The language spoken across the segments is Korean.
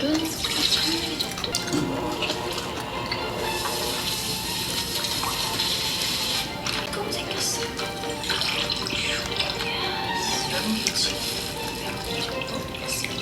물은 3mm 정도. 조금 생겼어요. 몇 mm? 몇 mm 정도?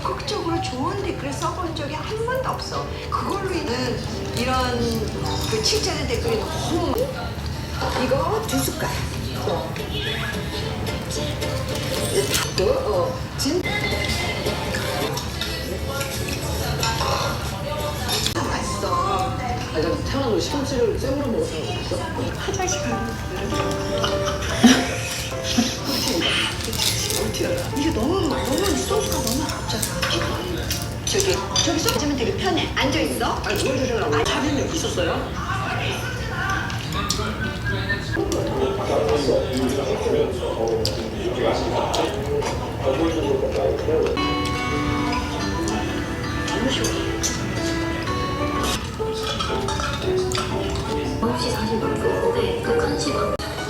적극적으로 좋은 댓글을 써본 적이 한 번도 없어. 그걸로 인한 이런 그 칭찬의 댓글이 너무 이거 두 숟갈. 어. 그, 어, 진. 아, 맛있어. 아니, 난 태어나서 시금치를 생으로 먹어서 먹었어. 화장실 가면 이게 너무 너무 소스가. 저기 저기 서 앉으면 되게 편해. 앉아 있어. 아니, 누가 주시려고? 사진이 있었어요?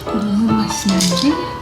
너무 맛있는데?